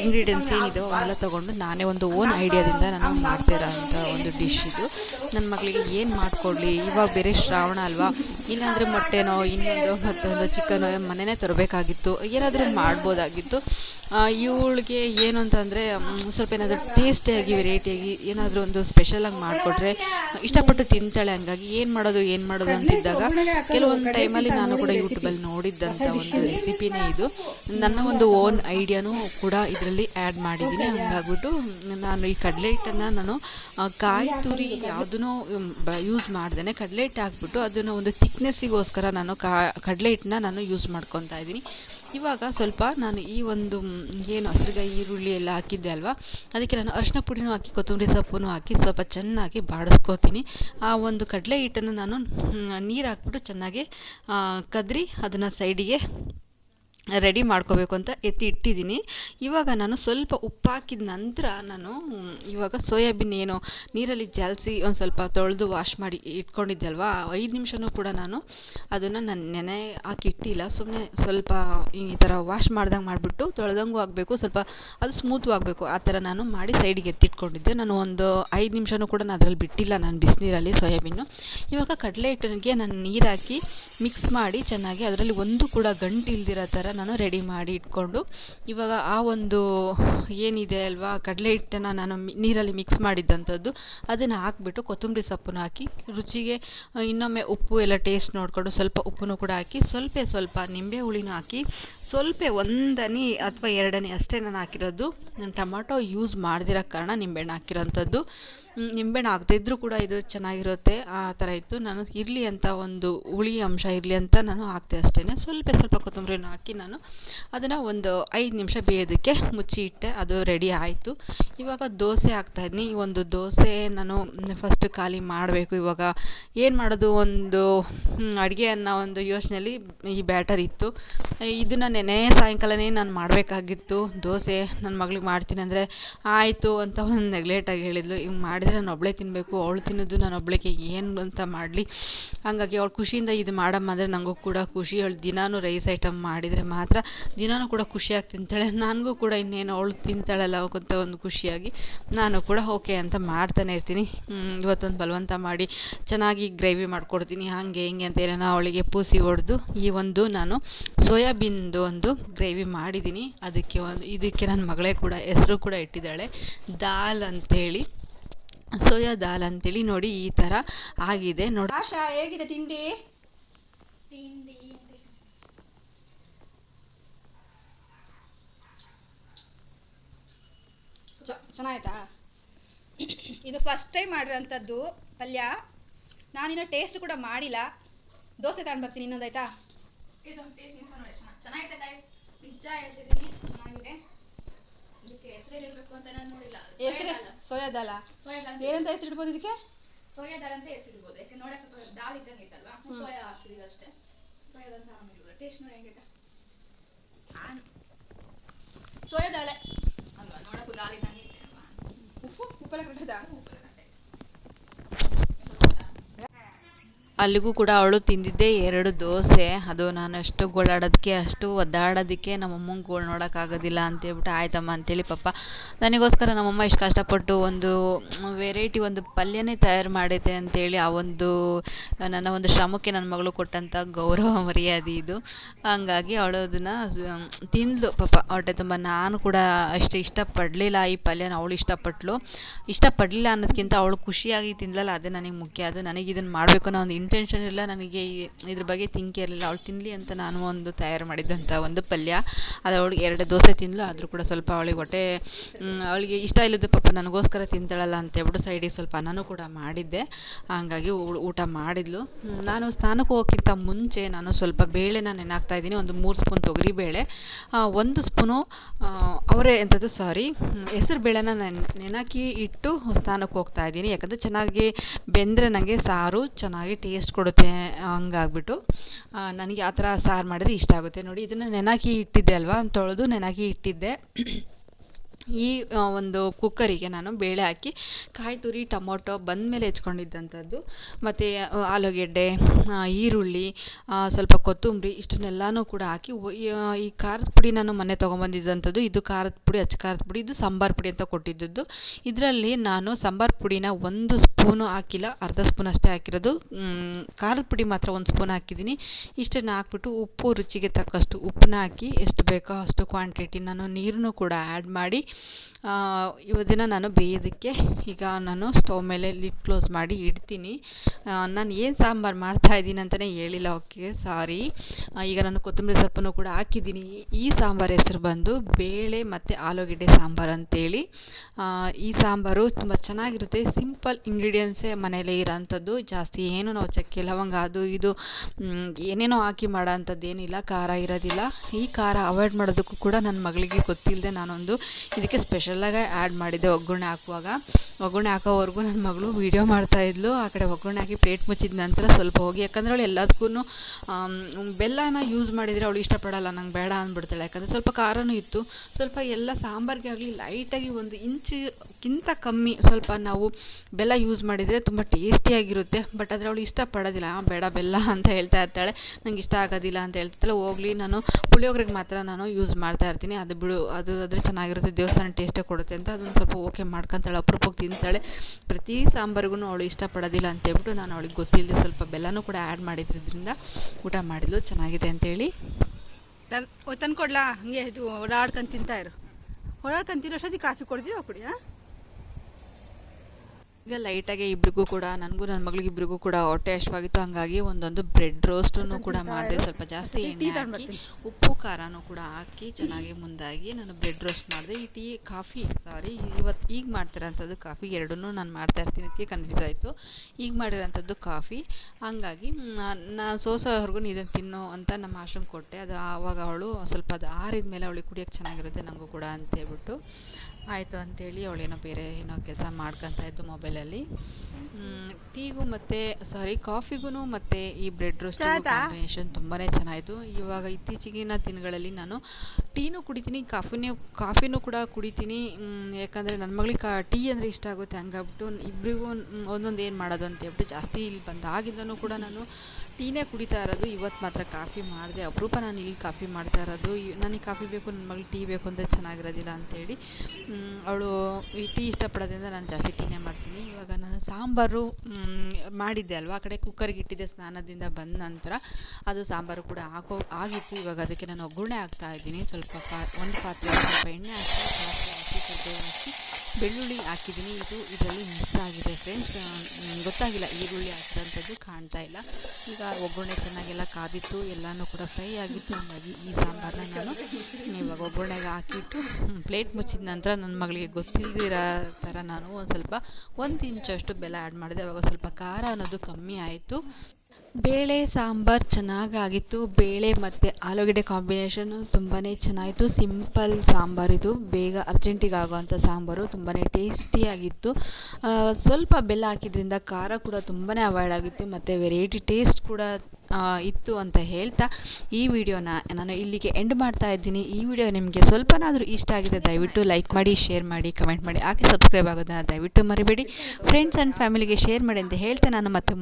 ಇಂಗ್ರೀಡಿಯೆಂಟ್ಸ್ ಏನಿದೆಯೋ ಅವೆಲ್ಲ ತೊಗೊಂಡು ನಾನೇ ಒಂದು ಓನ್ ಐಡಿಯಾದಿಂದ ನಾನು ಮಾಡ್ತಿರೋ ಅಂಥ ಒಂದು ಡಿಶ್ ಇದು. ನನ್ನ ಮಗಳಿಗೆ ಏನು ಮಾಡಿಕೊಡ್ಲಿ? ಇವಾಗ ಬೇರೆ ಶ್ರಾವಣ ಅಲ್ವಾ? ಇಲ್ಲಾಂದರೆ ಮೊಟ್ಟೆನೋ, ಇನ್ನೊಂದು ಮತ್ತೊಂದು ಚಿಕನೋ ಮನೆಯೇ ತರಬೇಕಾಗಿತ್ತು. ಏನಾದರೂ ಮಾಡ್ಬೋದಾಗಿತ್ತು. ಇವಳಿಗೆ ಏನು ಅಂತಂದರೆ ಸ್ವಲ್ಪ ಏನಾದರೂ ಟೇಸ್ಟಿಯಾಗಿ ವೆರೈಟಿಯಾಗಿ ಏನಾದರೂ ಒಂದು ಸ್ಪೆಷಲಾಗಿ ಮಾಡಿಕೊಟ್ರೆ ಇಷ್ಟಪಟ್ಟು ತಿಂತಾಳೆ ಹಂಗಾಗಿ ಏನು ಮಾಡೋದು ಏನು ಮಾಡೋದು ಅಂತಿದ್ದಾಗ ಕೆಲವೊಂದು ಟೈಮಲ್ಲಿ ನಾನು ಕೂಡ ಯೂಟ್ಯೂಬಲ್ಲಿ ನೋಡಿದ್ದಂಥ ಒಂದು ರೆಸಿಪಿನೇ ಇದು. ನನ್ನ ಒಂದು ಓನ್ ಐಡಿಯಾನೂ ಕೂಡ ಇದರಲ್ಲಿ ಆ್ಯಡ್ ಮಾಡಿದ್ದೀನಿ. ಹಂಗಾಗ್ಬಿಟ್ಟು ನಾನು ಈ ಕಡಲೆ ಹಿಟ್ಟನ್ನು ನಾನು ಕಾಯಿ ತುರಿ ಯಾವುದೂ ಯೂಸ್ ಮಾಡ್ದೇನೆ. ಕಡಲೆ ಹಿಟ್ಟು ಹಾಕ್ಬಿಟ್ಟು ಅದನ್ನು ಒಂದು ತಿಕ್ನೆಸ್ಸಿಗೋಸ್ಕರ ನಾನು ಕಾ ಕಡಲೆ ಹಿಟ್ಟನ್ನ ನಾನು ಯೂಸ್ ಮಾಡ್ಕೊತಾ ಇದ್ದೀನಿ. ಇವಾಗ ಸ್ವಲ್ಪ ನಾನು ಈ ಒಂದು ಏನು ಹಸಿರುಗಾಯಿ ಈರುಳ್ಳಿ ಎಲ್ಲ ಹಾಕಿದ್ದೆ ಅಲ್ವಾ? ಅದಕ್ಕೆ ನಾನು ಅರಿಶಿನ ಪುಡಿನೂ ಹಾಕಿ, ಕೊತ್ತಂಬರಿ ಸೊಪ್ಪನ್ನು ಹಾಕಿ ಸ್ವಲ್ಪ ಚೆನ್ನಾಗಿ ಬಾಡಿಸ್ಕೋತೀನಿ. ಆ ಒಂದು ಕಡಲೆ ಹಿಟ್ಟನ್ನು ನಾನು ನೀರು ಹಾಕ್ಬಿಟ್ಟು ಚೆನ್ನಾಗಿ ಕದ್ರಿ ಅದನ್ನು ಸೈಡಿಗೆ ರೆಡಿ ಮಾಡ್ಕೋಬೇಕು ಅಂತ ಎತ್ತಿ ಇಟ್ಟಿದ್ದೀನಿ. ಇವಾಗ ನಾನು ಸ್ವಲ್ಪ ಉಪ್ಪು ಹಾಕಿದ ನಂತರ ನಾನು ಇವಾಗ ಸೋಯಾಬೀನ್ ಏನು, ನೀರಲ್ಲಿ ಜಾಲಿಸಿ ಒಂದು ಸ್ವಲ್ಪ ತೊಳೆದು ವಾಶ್ ಮಾಡಿ ಇಟ್ಕೊಂಡಿದ್ದೆ ಅಲ್ವಾ? ಐದು ನಿಮಿಷನೂ ಕೂಡ ನಾನು ಅದನ್ನು ನಾನು ನೆನೆ ಹಾಕಿ ಇಟ್ಟಿಲ್ಲ. ಸುಮ್ಮನೆ ಸ್ವಲ್ಪ ಈ ಥರ ವಾಶ್ ಮಾಡ್ದಂಗೆ ಮಾಡಿಬಿಟ್ಟು ತೊಳೆದಂಗೂ ಆಗಬೇಕು. ಸ್ವಲ್ಪ ಅದು ಸ್ಮೂತು ಆಗಬೇಕು. ಆ ಥರ ನಾನು ಮಾಡಿ ಸೈಡಿಗೆ ಎತ್ತಿಟ್ಕೊಂಡಿದ್ದೆ. ನಾನು ಒಂದು ಐದು ನಿಮಿಷನೂ ಕೂಡ ನಾನು ಅದರಲ್ಲಿ ಬಿಟ್ಟಿಲ್ಲ ನಾನು ಬಿಸಿನೀರಲ್ಲಿ ಸೋಯಾಬೀನು. ಇವಾಗ ಕಡಲೆ ಹಿಟ್ಟಿಗೆ ನಾನು ನೀರು ಹಾಕಿ ಮಿಕ್ಸ್ ಮಾಡಿ ಚೆನ್ನಾಗಿ ಅದರಲ್ಲಿ ಒಂದು ಕೂಡ ಗಂಟು ಇಲ್ದಿರೋ ಥರ ನಾನು ರೆಡಿ ಮಾಡಿ ಇಟ್ಕೊಂಡು, ಇವಾಗ ಆ ಒಂದು ಏನಿದೆ ಅಲ್ವಾ, ಕಡಲೆ ಹಿಟ್ಟನ್ನು ನಾನು ಮಿ- ನೀರಲ್ಲಿ ಮಿಕ್ಸ್ ಮಾಡಿದ್ದಂಥದ್ದು, ಅದನ್ನು ಹಾಕ್ಬಿಟ್ಟು ಕೊತ್ತಂಬರಿ ಸೊಪ್ಪನ್ನು ಹಾಕಿ, ರುಚಿಗೆ ಇನ್ನೊಮ್ಮೆ ಉಪ್ಪು ಎಲ್ಲ ಟೇಸ್ಟ್ ನೋಡಿಕೊಂಡು ಸ್ವಲ್ಪ ಉಪ್ಪನ್ನು ಕೂಡ ಹಾಕಿ, ಸ್ವಲ್ಪ ಸ್ವಲ್ಪ ನಿಂಬೆ ಹುಳಿನ ಹಾಕಿ, ಸ್ವಲ್ಪ ಒಂದನಿ ಅಥವಾ ಎರಡನೇ ಅಷ್ಟೇ ನಾನು ಹಾಕಿರೋದು ನಾನು ಟೊಮಾಟೊ ಯೂಸ್ ಮಾಡ್ದಿರೋ ಕಾರಣ ನಿಂಬೆಹಣ್ಣು ಹಾಕಿರೋಂಥದ್ದು. ನಿಂಬೆಹಣ್ಣು ಇದ್ದರೂ ಕೂಡ ಇದು ಚೆನ್ನಾಗಿರುತ್ತೆ. ಆ ಥರ ಇತ್ತು. ನಾನು ಇರಲಿ ಅಂತ ಒಂದು ಹುಳಿ ಅಂಶ ಇರಲಿ ಅಂತ ನಾನು ಹಾಕ್ತೆ ಅಷ್ಟೇ ಸ್ವಲ್ಪ ಸ್ವಲ್ಪ ಕೊತ್ತಂಬರಿನ ಹಾಕಿ ನಾನು ಅದನ್ನು ಒಂದು ಐದು ನಿಮಿಷ ಬೇಯೋದಕ್ಕೆ ಮುಚ್ಚಿ ಇಟ್ಟೆ. ಅದು ರೆಡಿ ಆಯಿತು. ಇವಾಗ ದೋಸೆ ಹಾಕ್ತಾಯಿದ್ದೀನಿ ಈ ಒಂದು ದೋಸೆ ನಾನು ಫಸ್ಟ್ ಖಾಲಿ ಮಾಡಬೇಕು. ಇವಾಗ ಏನು ಮಾಡೋದು? ಒಂದು ಅಡುಗೆ ಅನ್ನೋ ಒಂದು ಯೋಚನೆಯಲ್ಲಿ ಈ ಬ್ಯಾಟರ್ ಇತ್ತು. ಇದನ್ನು ನೆನೆ ಸಾಯಂಕಾಲನೇ ನಾನು ಮಾಡಬೇಕಾಗಿತ್ತು. ದೋಸೆ ನನ್ನ ಮಗಳಿಗೆ ಮಾಡ್ತೀನಿ ಅಂದರೆ ಆಯಿತು ಅಂತ ಒಂದು ನೆಗ್ಲೆಟಾಗಿ ಹೇಳಿದ್ಲು. ಹಿಂಗೆ ಮಾಡಿದರೆ ನಾನು ಒಬ್ಬಳೇ ತಿನ್ನಬೇಕು ಅವಳು ತಿನ್ನೋದು ನಾನು ಒಬ್ಬಳಿಗೆ ಏನು ಅಂತ ಮಾಡಲಿ. ಹಾಗಾಗಿ ಅವಳು ಖುಷಿಯಿಂದ ಇದು ಮಾಡಮ್ಮ ಅಂದರೆ ನನಗೂ ಕೂಡ ಖುಷಿ. ಅವಳು ದಿನಾನು ರೈಸ್ ಐಟಮ್ ಮಾಡಿದರೆ ಮಾತ್ರ ದಿನಾನು ಕೂಡ ಖುಷಿಯಾಗಿ ತಿಂತಾಳೆ. ನನಗೂ ಕೂಡ ಇನ್ನೇನು ಅವಳು ತಿಂತಾಳಲ್ಲ ಅಂತ ಒಂದು ಖುಷಿಯಾಗಿ ನಾನು ಕೂಡ ಓಕೆ ಅಂತ ಮಾಡ್ತಾನೆ ಇರ್ತೀನಿ. ಇವತ್ತೊಂದು ಬಲವಂತ ಮಾಡಿ ಚೆನ್ನಾಗಿ ಗ್ರೇವಿ ಮಾಡಿಕೊಡ್ತೀನಿ. ಹಾಗೆ ಹಿಂಗೆ ಅಂತ ಏನೋ ಅವಳಿಗೆ ಪೂಸಿ ಹೊಡೆದು ಈ ಒಂದು ನಾನು ಸೋಯಾಬೀನ್ದು ಒಂದು ಗ್ರೇವಿ ಮಾಡಿದ್ದೀನಿ. ಅದಕ್ಕೆ ಒಂದು, ಇದಕ್ಕೆ ನನ್ನ ಮಗಳೇ ಕೂಡ ಹೆಸರು ಕೂಡ ಇಟ್ಟಿದ್ದಾಳೆ. ದಾಲ್ ಅಂತೇಳಿ. ಸೋಯಾ ದಾಲ್ ಅಂತೇಳಿ ನೋಡಿ ಈ ಥರ ಆಗಿದೆ. ನೋಡಿ ಆಶಾ ಹೇಗಿದೆ ತಿಂಡಿ? ತಿಂಡಿ ಚೆನ್ನಾಯ್ತಾ ಇದು ಫಸ್ಟ್ ಟೈಮ್ ಮಾಡಿರೋಂಥದ್ದು ಪಲ್ಯ. ನಾನಿನ್ನೂ ಟೇಸ್ಟ್ ಕೂಡ ಮಾಡಿಲ್ಲ. ದೋಸೆ ತಗೊಂಡು ಬರ್ತೀನಿ ಇನ್ನೊಂದಾಯ್ತಾ ಚೆನ್ನಾಗಿದೆ guys. ನಿಜ ಹೇಳ್ತಿದ್ದೀನಿ ಚೆನ್ನಾಗಿದೆ ಇದಕ್ಕೆ ಹೆಸರು ಹೆಸರು ಸೋಯಾ ದಾಲ. ಏನಂತ ಹೆಸರು ಇಡ್ಬೋದು ಇದಕ್ಕೆ? ಸೋಯಾ ದಾಲ್ ಅಂತ ಹೆಸರಿಡ್ಬೋದು ಯಾಕೆ ನೋಡಕ್ ಸ್ವಲ್ಪ ದಾಲ್ ಇದ್ದಂಗೆ ಐತಲ್ವಾ? ಸೋಯಾ ಹಾಕಿದೀವಿ ಅಷ್ಟೇ. ಸೋಯಾ ದಾಲ್ ಅಂತ ಇಡ್ಬೋದು ಟೇಸ್ಟ್ ನೋಡಿ ಹೆಂಗೈತೆ. ಸೋಯಾ ದಾಲೆ. ಅಲ್ವಾ? ನೋಡಕ್ಕೂ ದಾಲ್ ಇದ್ದಂಗೆ ಐತೆ ಅಲ್ವಾ? ಉಪ್ಪು ಉಪ್ಪೆಲ್ಲ ಕಟ್ಟದ ಎಲ್ಲ ಕಟ್ಟೈತೆ. ಅಲ್ಲಿಗೂ ಕೂಡ ಅವಳು ತಿಂದಿದ್ದೆ ಎರಡು ದೋಸೆ. ಅದು ನಾನು ಅಷ್ಟು ಗೋಳಾಡೋದಕ್ಕೆ, ಅಷ್ಟು ಒದ್ದಾಡೋದಕ್ಕೆ ನಮ್ಮಮ್ಮಂಗೆ ಗೋಳು ನೋಡೋಕ್ಕಾಗೋದಿಲ್ಲ ಅಂತೇಳ್ಬಿಟ್ಟು ಆಯ್ತಮ್ಮ ಅಂತೇಳಿ ಪಾಪ ನನಗೋಸ್ಕರ ನಮ್ಮಮ್ಮ ಇಷ್ಟು ಕಷ್ಟಪಟ್ಟು ಒಂದು ವೆರೈಟಿ ಒಂದು ಪಲ್ಯನೇ ತಯಾರು ಮಾಡೈತೆ ಅಂತೇಳಿ ಆ ಒಂದು, ನನ್ನ ಒಂದು ಶ್ರಮಕ್ಕೆ ನನ್ನ ಮಗಳು ಕೊಟ್ಟಂಥ ಗೌರವ ಮರ್ಯಾದೆ ಇದು. ಹಂಗಾಗಿ ಅವಳು ಅದನ್ನು ತಿಂದಳು ಪಪ್ಪ ಹೊಟ್ಟೆ ತುಂಬ ನಾನು ಕೂಡ ಅಷ್ಟು ಇಷ್ಟಪಡಲಿಲ್ಲ ಈ ಪಲ್ಯನ, ಅವಳು ಇಷ್ಟಪಟ್ಲು. ಇಷ್ಟಪಡಲಿಲ್ಲ ಅನ್ನೋದಕ್ಕಿಂತ ಅವಳು ಖುಷಿಯಾಗಿ ತಿಂದಲಲ್ಲ, ಅದೇ ನನಗೆ ಮುಖ್ಯ. ಅದು ನನಗೆ ಇದನ್ನು ಮಾಡಬೇಕು ಅನ್ನೋ ಒಂದು ಇಂಟೆನ್ಷನ್ ಇಲ್ಲ ನನಗೆ ಇದ್ರ ಬಗ್ಗೆ ತಿಂಕೆ ಇರಲಿಲ್ಲ. ಅವಳು ತಿನ್ನಲಿ ಅಂತ ನಾನು ಒಂದು ತಯಾರು ಮಾಡಿದ್ದಂಥ ಒಂದು ಪಲ್ಯ. ಅದು ಅವಳಿಗೆ ಎರಡು ದೋಸೆ ತಿನ್ಳು ಆದರೂ ಕೂಡ ಸ್ವಲ್ಪ ಅವಳಿಗೆ ಹೊಟ್ಟೆ ಅವಳಿಗೆ ಇಷ್ಟ ಇಲ್ಲದ ಪಾಪ ನನಗೋಸ್ಕರ ತಿಂತಾಳಲ್ಲ ಅಂತ ಹೇಳ್ಬಿಟ್ಟು ಸೈಡಿಗೆ ಸ್ವಲ್ಪ ನಾನು ಕೂಡ ಮಾಡಿದ್ದೆ. ಹಾಗಾಗಿ ಊಟ ಮಾಡಿದ್ಲು. ನಾನು ಸ್ನಾನಕ್ಕೆ ಹೋಗೋಕ್ಕಿಂತ ಮುಂಚೆ ನಾನು ಸ್ವಲ್ಪ ಬೇಳೆನ ನೆನಾಗ್ತಾ ಇದ್ದೀನಿ. ಒಂದು ಮೂರು ಸ್ಪೂನ್ ತೊಗರಿ ಬೇಳೆ ಒಂದು ಸ್ಪೂನು ಅವರೇ ಎಂಥದ್ದು ಸಾರಿ ಹೆಸರು ಬೇಳೆನ ನೆನ್, ನೆನಾಕಿ ಇಟ್ಟು ಸ್ನಾನಕ್ಕೆ ಹೋಗ್ತಾ ಇದ್ದೀನಿ. ಯಾಕಂದರೆ ಚೆನ್ನಾಗಿ ಬೆಂದರೆ ನನಗೆ ಸಾರು, ಚೆನ್ನಾಗಿ ಟೇಸ್ಟ್ ಕೊಡುತ್ತೆ, ಹಂಗಾಗ್ಬಿಟ್ಟು ನನಗೆ ಆ ಥರ ಸಾರು ಮಾಡಿದ್ರೆ ಇಷ್ಟ ಆಗುತ್ತೆ. ನೋಡಿ, ಇದನ್ನು ನೆನಾಕಿ ಇಟ್ಟಿದ್ದೆ ಅಲ್ವಾ? ತೊಳೆದು ನೆನಾಕಿ ಇಟ್ಟಿದ್ದೆ. ಈ ಒಂದು ಕುಕ್ಕರಿಗೆ ನಾನು ಬೇಳೆ ಹಾಕಿ ಕಾಯಿ ತುರಿ ಟೊಮೊಟೊ ಬಂದಮೇಲೆ ಹೆಚ್ಕೊಂಡಿದ್ದಂಥದ್ದು. ಮತ್ತು ಆಲೂಗೆಡ್ಡೆ ಈರುಳ್ಳಿ ಸ್ವಲ್ಪ ಕೊತ್ತಂಬರಿ ಇಷ್ಟನ್ನೆಲ್ಲನೂ ಕೂಡ ಹಾಕಿ ಈ, ಖಾರದ ಪುಡಿ ನಾನು ಮೊನ್ನೆ ತೊಗೊಂಬಂದಿದ್ದಂಥದ್ದು. ಇದು ಖಾರದ ಪುಡಿ ಅಚ್ಚ ಖಾರದ ಪುಡಿ ಇದು ಸಾಂಬಾರು ಪುಡಿ ಅಂತ ಕೊಟ್ಟಿದ್ದದ್ದು. ಇದರಲ್ಲಿ ನಾನು ಸಾಂಬಾರ್ ಪುಡಿನ ಒಂದು ಸ್ಪೂನು ಹಾಕಿಲ್ಲ ಅರ್ಧ ಸ್ಪೂನ್ ಅಷ್ಟೇ ಹಾಕಿರೋದು. ಖಾರದ ಪುಡಿ ಮಾತ್ರ ಒಂದು ಸ್ಪೂನ್ ಹಾಕಿದ್ದೀನಿ. ಇಷ್ಟನ್ನು ಹಾಕ್ಬಿಟ್ಟು ಉಪ್ಪು ರುಚಿಗೆ ತಕ್ಕಷ್ಟು ಉಪ್ಪನ್ನ ಹಾಕಿ ಎಷ್ಟು ಬೇಕೋ ಅಷ್ಟು ಕ್ವಾಂಟಿಟಿ ನಾನು ನೀರನ್ನು ಕೂಡ ಆ್ಯಡ್ ಮಾಡಿ ಇವತ್ತಿನ ನಾನು ಬೇಯೋದಕ್ಕೆ ಈಗ ನಾನು ಸ್ಟವ್ ಮೇಲೆ ಲಿಡ್ ಕ್ಲೋಸ್ ಮಾಡಿ ಇಡ್ತೀನಿ. ನಾನು ಏನು ಸಾಂಬಾರು ಮಾಡ್ತಾ ಇದ್ದೀನಿ ಅಂತಲೇ ಹೇಳಿಲ್ಲ ಓಕೆ ಸಾರಿ ಈಗ ನಾನು ಕೊತ್ತಂಬರಿ ಸೊಪ್ಪನ್ನು ಕೂಡ ಹಾಕಿದ್ದೀನಿ. ಈ ಸಾಂಬಾರು ಹೆಸರು ಬಂದು ಬೇಳೆ ಮತ್ತು ಆಲೂಗೆಡ್ಡೆ ಸಾಂಬಾರು ಅಂತೇಳಿ. ಈ ಸಾಂಬಾರು ತುಂಬ ಚೆನ್ನಾಗಿರುತ್ತೆ. ಸಿಂಪಲ್ ಇಂಗ್ರೀಡಿಯೆಂಟ್ಸೇ ಮನೇಲೇ ಇರೋಂಥದ್ದು. ಜಾಸ್ತಿ ಏನು ನಾವು ಚಕ್ಕೆ, ಲವಂಗ, ಅದು ಇದು ಏನೇನೋ ಹಾಕಿ ಮಾಡೋ ಏನಿಲ್ಲ, ಖಾರ ಇರೋದಿಲ್ಲ. ಈ ಖಾರ ಅವಾಯ್ಡ್ ಮಾಡೋದಕ್ಕೂ ಕೂಡ ನನ್ನ ಮಗಳಿಗೆ ಗೊತ್ತಿಲ್ಲದೆ ನಾನೊಂದು ಇದಕ್ಕೆ ಸ್ಪೆಷಲಾಗಿ ಆ್ಯಡ್ ಮಾಡಿದ್ದೆ ಒಗ್ಗರಣೆ ಹಾಕುವಾಗ. ಒಗ್ಗರಣೆ ಹಾಕೋವರೆಗೂ ನನ್ನ ಮಗಳು ವೀಡಿಯೋ ಮಾಡ್ತಾಯಿದ್ಲು ಆ ಕಡೆ ಒಗ್ಗರಣೆ ಹಾಕಿ ಪ್ಲೇಟ್ ಮುಚ್ಚಿದ ನಂತರ ಸ್ವಲ್ಪ ಹೋಗಿ ಯಾಕಂದರೆ ಅವಳು ಎಲ್ಲದಕ್ಕೂ ಬೆಲ್ಲನ ಯೂಸ್ ಮಾಡಿದರೆ ಅವಳು ಇಷ್ಟಪಡಲ್ಲ ನಂಗೆ ಬೇಡ ಅಂದ್ಬಿಡ್ತಾಳೆ. ಯಾಕಂದರೆ ಸ್ವಲ್ಪ ಖಾರನೂ ಇತ್ತು. ಸ್ವಲ್ಪ ಎಲ್ಲ ಸಾಂಬಾರಿಗೆ ಆಗಲಿ ಲೈಟಾಗಿ ಒಂದು ಇಂಚಿಗಿಂತ ಕಮ್ಮಿ ಸ್ವಲ್ಪ ನಾವು ಬೆಲ್ಲ ಯೂಸ್ ಮಾಡಿದರೆ ತುಂಬ ಟೇಸ್ಟಿಯಾಗಿರುತ್ತೆ ಬಟ್ ಆದರೆ ಅವಳು ಇಷ್ಟಪಡೋದಿಲ್ಲ. "ಆ, ಬೇಡ ಬೆಲ್ಲ ಅಂತ ಹೇಳ್ತಾ ಇರ್ತಾಳೆ. ನಂಗೆ ಇಷ್ಟ ಆಗೋದಿಲ್ಲ ಅಂತ ಹೇಳ್ತಾಳೆ ಹೋಗಲಿ ನಾನು ಪುಳಿಯೋಗ್ರೆಗೆ ಮಾತ್ರ ನಾನು ಯೂಸ್ ಮಾಡ್ತಾ ಇರ್ತೀನಿ. ಅದು ಬಿಡು ಅದು ಆದರೆ ಚೆನ್ನಾಗಿರುತ್ತೆ. ದೇವಸ್ಥಾನ ಟೇಸ್ಟೇ ಕೊಡುತ್ತೆ ಅಂತ ಅದೊಂದು ಸ್ವಲ್ಪ ಓಕೆ ಮಾಡ್ಕೊಂತಾಳೆ, ಅಪ್ರೂಪಕ್ಕೆ ತಿಂತಾಳೆ. ಪ್ರತಿ ಸಾಂಬಾರಿಗೂ ಅವಳು ಇಷ್ಟಪಡೋದಿಲ್ಲ ಅಂತೇಳ್ಬಿಟ್ಟು ನಾನು ಅವಳಿಗೆ ಗೊತ್ತಿಲ್ಲದೆ ಸ್ವಲ್ಪ ಬೆಲ್ಲನೂ ಕೂಡ ಆ್ಯಡ್ ಮಾಡಿದ್ರಿಂದ ಊಟ ಮಾಡಿದ್ಲು, ಚೆನ್ನಾಗಿದೆ ಅಂತೇಳಿ ತನ್ ತಂದು ಕೊಡ್ಲಾ ಹಂಗೆ ಇದು ಓಡಾಡ್ಕೊಂಡು ತಿಂತಾ ಇರು. ಓಡಾಡ್ಕೊಂಡು ತಿನ್ನೋಷ್ಟೊತ್ತಿಗೆ ಕಾಫಿ ಕೊಡ್ತೀವಿ ಕುಡಿ, ಹಾಂ? ಈಗ ಲೈಟಾಗಿ ಇಬ್ರಿಗೂ ಕೂಡ ನನಗೂ ನನ್ನ ಮಗಳಿಗೆ ಇಬ್ರಿಗೂ ಕೂಡ ಹೊಟ್ಟೆ ಹಶ್ವಾಗಿತ್ತು ಹಂಗಾಗಿ ಒಂದೊಂದು ಬ್ರೆಡ್ ರೋಸ್ಟನ್ನು ಕೂಡ ಮಾಡಿದೆ ಸ್ವಲ್ಪ ಜಾಸ್ತಿ ಎಣ್ಣೆ ಹಾಕಿ ಉಪ್ಪು ಖಾರನೂ ಕೂಡ ಹಾಕಿ ಚೆನ್ನಾಗಿ ಮುಂದಾಗಿ ನಾನು ಬ್ರೆಡ್ ರೋಸ್ಟ್ ಮಾಡಿದೆ. ಈ ಟೀ ಕಾಫಿ ಸಾರಿ ಇವತ್ತು ಈಗ ಮಾಡ್ತಿರೋಂಥದ್ದು ಕಾಫಿ ಎರಡನ್ನೂ ನಾನು ಮಾಡ್ತಾ ಇರ್ತೀನಿ. ಅದಕ್ಕೆ ಕನ್ಫ್ಯೂಸ್ ಆಯಿತು. ಈಗ ಮಾಡಿರೋಂಥದ್ದು ಕಾಫಿ ಹಂಗಾಗಿ ನಾನು ಸೋಸೋವರೆಗೂ ಇದನ್ನು ತಿನ್ನೋ ಅಂತ ನಮ್ಮ ಆಶ್ರಮ ಕೊಟ್ಟೆ. ಅದು ಆವಾಗ ಅವಳು ಸ್ವಲ್ಪ ಅದು ಆರಿದ ಮೇಲೆ ಅವಳಿಗೆ ಕುಡಿಯೋಕ್ಕೆ ಚೆನ್ನಾಗಿರುತ್ತೆ ನನಗೂ ಕೂಡ ಅಂತ ಹೇಳ್ಬಿಟ್ಟು ಆಯಿತು ಅಂತೇಳಿ ಅವಳೇನೋ ಬೇರೆ ಏನೋ ಕೆಲಸ ಮಾಡ್ಕೊತಾ ಇದ್ದು ಮೊಬೈಲಲ್ಲಿ ಟೀಗೂ ಮತ್ತು ಸಾರಿ ಕಾಫಿಗೂ ಮತ್ತು ಈ ಬ್ರೆಡ್ ರೋಸ್ಟ್? ಕಾಂಬಿನೇಷನ್ ತುಂಬಾ ಚೆನ್ನಾಯಿತು. ಇವಾಗ ಇತ್ತೀಚಿಗಿನ ದಿನಗಳಲ್ಲಿ ನಾನು ಟೀನೂ ಕುಡಿತೀನಿ ಕಾಫಿನೂ ಕಾಫಿನೂ ಕೂಡ ಕುಡಿತೀನಿ. ಯಾಕಂದರೆ ನನ್ನ ಮಗಳಿಗೆ ಕಾ ಟೀ ಅಂದರೆ ಇಷ್ಟ ಆಗುತ್ತೆ ಹಂಗಾಗ್ಬಿಟ್ಟು ಇಬ್ಬರಿಗೂ ಒಂದೊಂದು ಏನು ಮಾಡೋದು ಅಂತ ಹೇಳ್ಬಿಟ್ಟು ಜಾಸ್ತಿ ಇಲ್ಲಿ ಬಂದಾಗಿಂದನೂ ಕೂಡ ನಾನು ಟೀನೇ ಕುಡಿತಾ ಇರೋದು, ಇವತ್ತು ಮಾತ್ರ ಕಾಫಿ ಮಾಡಿದೆ. ಅಪರೂಪ, ನಾನು ಇಲ್ಲಿ ಕಾಫಿ ಮಾಡ್ತಾ ಇರೋದು. ನನಗೆ ಕಾಫಿ ಬೇಕು, ನನ್ನ ಮಗಳು ಟೀ ಬೇಕು ಅಂದರೆ ಚೆನ್ನಾಗಿರೋದಿಲ್ಲ ಅಂತೇಳಿ. ಅವಳು ಈ ಟೀ ಇಷ್ಟಪಡೋದ್ರಿಂದ ನಾನು ಜಾಸ್ತಿ ಟೀನೇ ಮಾಡ್ತೀನಿ. ಇವಾಗ ನಾನು ಸಾಂಬಾರು ಮಾಡಿದ್ದೆ ಅಲ್ವಾ? ಆ ಕಡೆ ಕುಕ್ಕರ್ಗೆ ಇಟ್ಟಿದ್ದೆ, ಸ್ನಾನದಿಂದ ಬಂದ ನಂತರ ಅದು ಸಾಂಬಾರು ಕೂಡ ಹಾಕೋ, ಆಗಿತ್ತು. ಇವಾಗ ಅದಕ್ಕೆ ನಾನು ಒಗ್ಗರಣೆ ಹಾಕ್ತಾ ಇದ್ದೀನಿ. ಸ್ವಲ್ಪ ಪಾ, ಒಂದು ಪಾತ್ರೆ, ಸ್ವಲ್ಪ ಎಣ್ಣೆ ಹಾಕಿ ಸಾಸಿವೆ ಹಾಕಿ ಹಾಕಿ ಬೆಳ್ಳುಳ್ಳಿ ಹಾಕಿದ್ದೀನಿ. ಇದು ಇದರಲ್ಲಿ ಮಿಸ್ ಆಗಿದೆ ಫ್ರೆಂಡ್ಸ್ ಗೊತ್ತಾಗಿಲ್ಲ ಈರುಳ್ಳಿ ಹಾಕಿದಂಥದ್ದು ಕಾಣ್ತಾ ಇಲ್ಲ. ಈಗ ಒಗ್ಗರಣೆ ಚೆನ್ನಾಗೆಲ್ಲ ಕಾದಿತ್ತು. ಎಲ್ಲನೂ ಕೂಡ ಫ್ರೈ ಆಗಿತ್ತು. ಹಾಗಾಗಿ ಈ ಸಾಂಬಾರನ್ನ ನಾನು ಇವಾಗ ಒಗ್ಗರಣೆಗೆ ಹಾಕಿಟ್ಟು ಪ್ಲೇಟ್ ಮುಚ್ಚಿದ ನಂತರ ನನ್ನ ಮಗಳಿಗೆ ಗೊತ್ತಿಲ್ಲದಿರೋ ಥರ ನಾನು ಒಂದು ಸ್ವಲ್ಪ, ಒಂದು ಇಂಚಷ್ಟು ಬೆಲ್ಲ ಆ್ಯಡ್ ಮಾಡಿದೆ. ಅವಾಗ ಸ್ವಲ್ಪ ಖಾರ ಅನ್ನೋದು ಕಮ್ಮಿ ಆಯಿತು. ಬೇಳೆ ಸಾಂಬಾರು ಚೆನ್ನಾಗಾಗಿತ್ತು. ಬೇಳೆ ಮತ್ತು ಆಲೂಗಡ್ಡೆ ಕಾಂಬಿನೇಷನು ತುಂಬಾ ಚೆನ್ನಾಗಿತ್ತು. ಸಿಂಪಲ್ ಸಾಂಬಾರಿದು ಬೇಗ ಅರ್ಜೆಂಟಿಗೆ ಆಗುವಂಥ ಸಾಂಬಾರು. ತುಂಬಾ ಟೇಸ್ಟಿಯಾಗಿತ್ತು ಸ್ವಲ್ಪ ಬೆಲ್ಲ ಹಾಕಿದ್ರಿಂದ ಖಾರ ಕೂಡ ತುಂಬಾ ಅವಾಯ್ಡ್ ಆಗಿತ್ತು. ಮತ್ತು ವೆರೈಟಿ ಟೇಸ್ಟ್ ಕೂಡ ಇತ್ತು ಅಂತ ಹೇಳ್ತಾ ಈ ವಿಡಿಯೋನ ನಾನು ಇಲ್ಲಿಗೆ ಎಂಡ್ ಮಾಡ್ತಾ ಇದ್ದೀನಿ. ಈ ವಿಡಿಯೋ ನಿಮಗೆ ಸ್ವಲ್ಪನಾದರೂ ಇಷ್ಟ ಆಗಿದೆ, ದಯವಿಟ್ಟು ಲೈಕ್ ಮಾಡಿ ಶೇರ್ ಮಾಡಿ ಕಮೆಂಟ್ ಮಾಡಿ. ಹಾಗೆ ಸಬ್ಸ್ಕ್ರೈಬ್ ಆಗೋದನ್ನು ದಯವಿಟ್ಟು ಮರಿಬೇಡಿ. ಫ್ರೆಂಡ್ಸ್ ಆ್ಯಂಡ್ ಫ್ಯಾಮಿಲಿಗೆ ಶೇರ್ ಮಾಡಿ ಅಂತ ಹೇಳ್ತಾ ನಾನು ಮತ್ತೆ